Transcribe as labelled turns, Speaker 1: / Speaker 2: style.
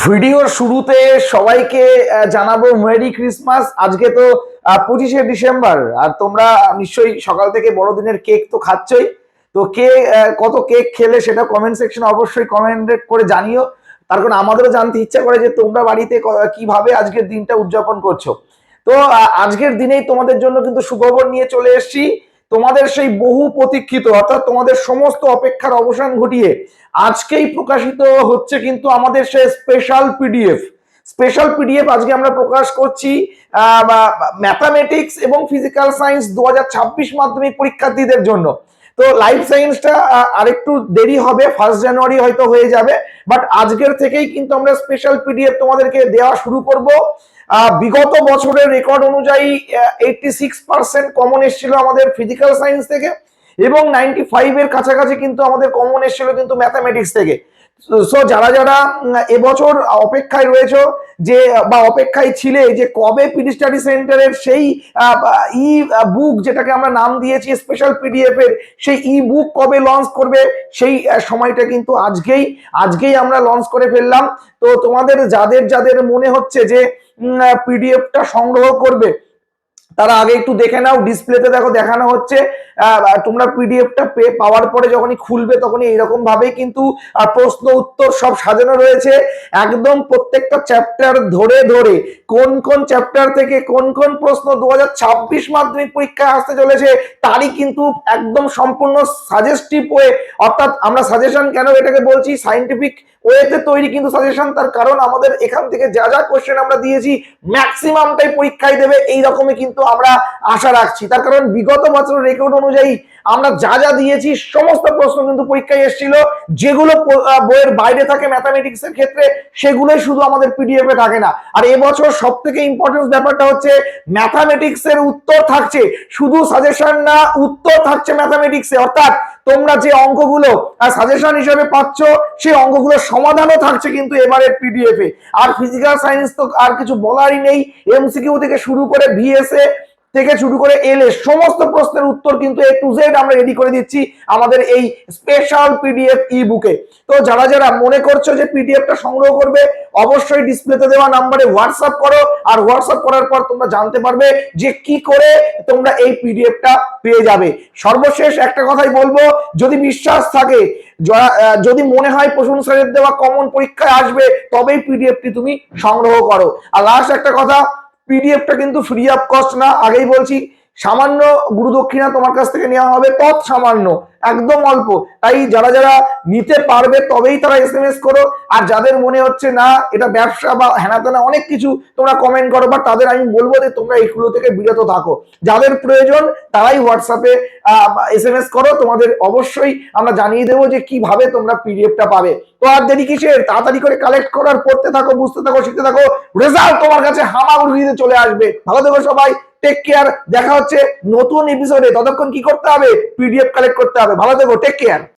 Speaker 1: ভিডিওর শুরুতে সবাইকে জানাব মেরি ক্রিসমাস। আজকে তো পঁচিশে ডিসেম্বর, আর তোমরা নিশ্চয়ই সকাল থেকে বড়দিনের কেক তো খাচ্ছই। তো কে কত কেক খেলে সেটা কমেন্ট সেকশনে অবশ্যই কমেন্ট করে জানিও। তার কারণ আমাদেরও জানতে ইচ্ছা করে যে তোমরা বাড়িতে কীভাবে আজকের দিনটা উদযাপন করছ। তো আজকের দিনেই তোমাদের জন্য কিন্তু সুখবর নিয়ে চলে এসেছি। তোমাদের সেই বহু প্রতীক্ষিত, অর্থাৎ তোমাদের সমস্ত অপেক্ষার অবসান ঘটিয়ে আজকেই প্রকাশিত হচ্ছে কিন্তু আমাদের সেই স্পেশাল পিডিএফ স্পেশাল পিডিএফ আজকে আমরা প্রকাশ করছি ম্যাথামেটিক্স এবং ফিজিক্যাল সায়েন্স দু ছাব্বিশ মাধ্যমিক পরীক্ষার্থীদের জন্য। তো লাইফ সায়েন্সটা আরেকটু দেরি হবে ফার্স্ট জানুয়ারি হয়তো হয়ে যাবে বাট আজকের থেকেই কিন্তু আমরা স্পেশাল পিডিএফ তোমাদেরকে দেওয়া শুরু করব। বিগত বছরের রেকর্ড অনুযায়ী এইটটি সিক্স পার্সেন্ট কমন এসেছিল আমাদের ফিজিক্যাল সায়েন্স থেকে এবং নাইনটি ফাইভের কাছাকাছি কিন্তু আমাদের কমন এসেছিল কিন্তু ম্যাথামেটিক্স থেকে। সো যারা যারা এবছর অপেক্ষায় রয়েছে, যে, বা অপেক্ষায় ছিলে, যে কবে পিডি স্টাডি সেন্টারের সেই ই বুক যেটাকে আমরা নাম দিয়েছি স্পেশাল পিডিএফ এর, সেই ই বুক কবে লঞ্চ করবে, সেই সময়টা কিন্তু আজকেই আজকেই আমরা লঞ্চ করে ফেললাম। তো তোমাদের, যাদের যাদের মনে হচ্ছে যে পিডিএফটা সংগ্রহ করবে। তারা আগে একটু দেখে নাও ডিসপ্লেতে দেখো দেখানো হচ্ছে তোমরা পিডিএফটা পে পাওয়ার পরে যখনই খুলবে তখনই এইরকম ভাবেই কিন্তু প্রশ্ন, উত্তর সব সাজানো রয়েছে। একদম প্রত্যেকটা চ্যাপ্টার ধরে ধরে, কোন কোন চ্যাপ্টার থেকে কোন কোন প্রশ্ন দুই হাজার ছাব্বিশ মাধ্যমিক পরীক্ষায় আসতে চলেছে, তারই কিন্তু একদম সম্পূর্ণ সাজেস্টিভ ওয়ে অর্থাৎ আমরা সাজেশন কেন এটাকে বলছি? সাইন্টিফিক ওয়েতে তৈরি কিন্তু সাজেশন তার কারণ আমাদের এখান থেকে যা যা কোশ্চেন আমরা দিয়েছি ম্যাক্সিমামটাই পরীক্ষায় দেবে এই রকমই কিন্তু আমরা আশা রাখছি। তার কারণ বিগত বছরের রেকর্ড অনুযায়ী আমরা যা যা দিয়েছি, সমস্ত প্রশ্ন কিন্তু পরীক্ষায় এসেছিল। যেগুলো বইয়ের বাইরে থাকে ম্যাথামেটিক্স এর ক্ষেত্রে, সেগুলোই শুধু আমাদের পিডিএফ এ থাকে না। আর এবছর সব থেকে ইম্পর্টেন্স ব্যাপারটা হচ্ছে ম্যাথামেটিক্স এর উত্তর থাকছে। শুধু সাজেশন না, উত্তর থাকছে ম্যাথামেটিক্স এ। অর্থাৎ তোমরা যে অঙ্কগুলো সাজেশন হিসেবে পাচ্ছ, সেই অঙ্কগুলো সমাধানও থাকছে কিন্তু এবারের পিডিএফ এ। আর ফিজিক্যাল সায়েন্স তো আর কিছু বলারই নেই। এমসিকিউ থেকে শুরু করে ভিএসএ থেকে শুরু করে এলে সমস্ত প্রশ্নের উত্তর কিন্তু এ টু জেড আমরা রেডি করে দিচ্ছি আমাদের এই স্পেশাল পিডিএফ ই বুকে তো যারা যারা মনে করছ যে পিডিএফটা সংগ্রহ করবে, অবশ্যই ডিসপ্লেতে দেওয়া নাম্বারে হোয়াটসঅ্যাপ করো আর হোয়াটসঅ্যাপ করার পর তোমরা জানতে পারবে যে কি করে তোমরা এই পিডিএফটা পেয়ে যাবে। সর্বশেষ একটা কথাই বলব, যদি বিশ্বাস থাকে যদি মনে হয় প্রশংসাদের দেওয়া কমন পরীক্ষায় আসবে, তবেই পিডিএফটি তুমি সংগ্রহ করো। আর লাস্ট একটা কথা পিডিএফটা কিন্তু ফ্রি অফ কস্ট না। আগেই বলছি, সামান্য গুরুদক্ষিণা তোমার কাছ থেকে নেওয়া হবে তৎ সামান্য একদম অল্প। তাই যারা যারা নিতে পারবে তবেই তারা এস এম এস করো। আর যাদের মনে হচ্ছে না, এটা ব্যবসা বা হেনাতেনা অনেক কিছু তোমরা কমেন্ট করো বা তাদের আমি বলব যে তোমরা এইগুলো থেকে বিরত থাকো। যাদের প্রয়োজন, তারাই হোয়াটসঅ্যাপে এস এম এস করো। তোমাদের অবশ্যই আমরা জানিয়ে দেবো যে কীভাবে তোমরা পিডিএফটা পাবে। তো আর দেরি কিসের? তাড়াতাড়ি করে কালেক্ট করার, পড়তে থাকো, বুঝতে থাকো, শিখতে থাকো রেজাল্ট তোমার কাছে হামাগুড়িতে চলে আসবে। ভালো থেকো সবাই টেক কেয়ার দেখা হচ্ছে নতুন এপিসোডে ততক্ষণ কি করতে হবে? পিডিএফ কালেক্ট করতে হবে। ভালো থেকো টেক কেয়ার